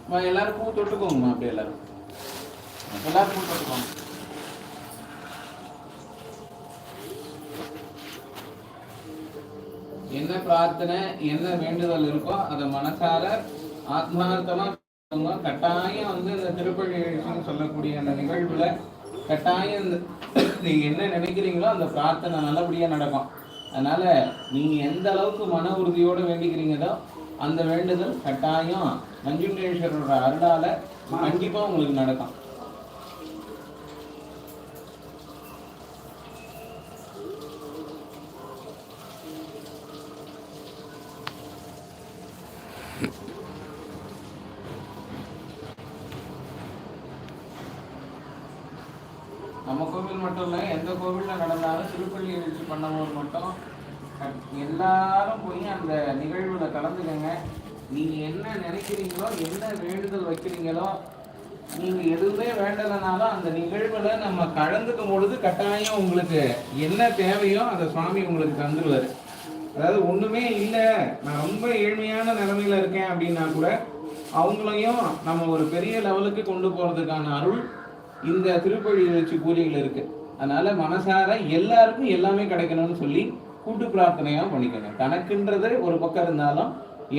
அம்மா, எல்லாரும் பூ தொட்டுக்கோங்கம்மா அப்படியே எல்லாரும். எல்லாரும் பூ தொட்டுக்கோங்க. என்ன பிரார்த்தனை என்ன வேண்டுதல் இருக்கோ அதை மனசார ஆத்மார்த்தமா கட்டாயம் வந்து இந்த திருப்பள்ளி சொல்லக்கூடிய அந்த நிகழ்வுல கட்டாயம் நீங்கள் நீங்க என்ன நினைக்கிறீங்களோ அந்த பிரார்த்தனை நல்லபடியா நடக்கும். அதனால நீங்க எந்த அளவுக்கு மன உறுதியோட வேண்டிக்கிறீங்களோ அந்த வேண்டுதல் கட்டாயம் நஞ்சுண்டேஸ்வரோட அருளால கண்டிப்பா உங்களுக்கு நடக்கும். நம்ம கோவில் மட்டும் இல்லை எந்த கோவிலில் நடந்தாலும் திருப்பள்ளி எழுச்சி பண்ணவங்க மட்டும் எல்லாரும் போய் அந்த நிகழ்வில் கலந்துக்கங்க. நீங்கள் என்ன நினைக்கிறீங்களோ என்ன வேண்டுதல் வைக்கிறீங்களோ நீங்கள் எதுவுமே வேண்டலைனாலும் அந்த நிகழ்வில் நம்ம கலந்துக்கும் பொழுது கட்டாயம் உங்களுக்கு என்ன தேவையோ அதை சுவாமி உங்களுக்கு தந்துடுவார் அதாவது ஒன்றுமே இல்லை நான் ரொம்ப ஏழ்மையான நிலைமையில இருக்கேன் அப்படின்னா கூட அவங்களையும் நம்ம ஒரு பெரிய லெவலுக்கு கொண்டு போகிறதுக்கான அருள் இந்த திருப்பழி எழுச்சி பூஜைகள் இருக்கு. அதனால மனசார எல்லாருக்கும் எல்லாமே கிடைக்கணும்னு சொல்லி கூட்டு பிரார்த்தனையா பண்ணிக்கணும் தனக்குன்றது ஒரு பக்கம் இருந்தாலும்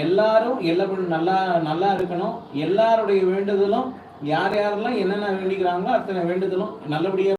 எல்லாரும் எல்லா நல்லா நல்லா இருக்கணும். எல்லாருடைய வேண்டுதலும் யார் யாரெல்லாம் என்னென்ன வேண்டிக்கிறாங்களோ அத்தனை வேண்டுதலும் நல்லபடியா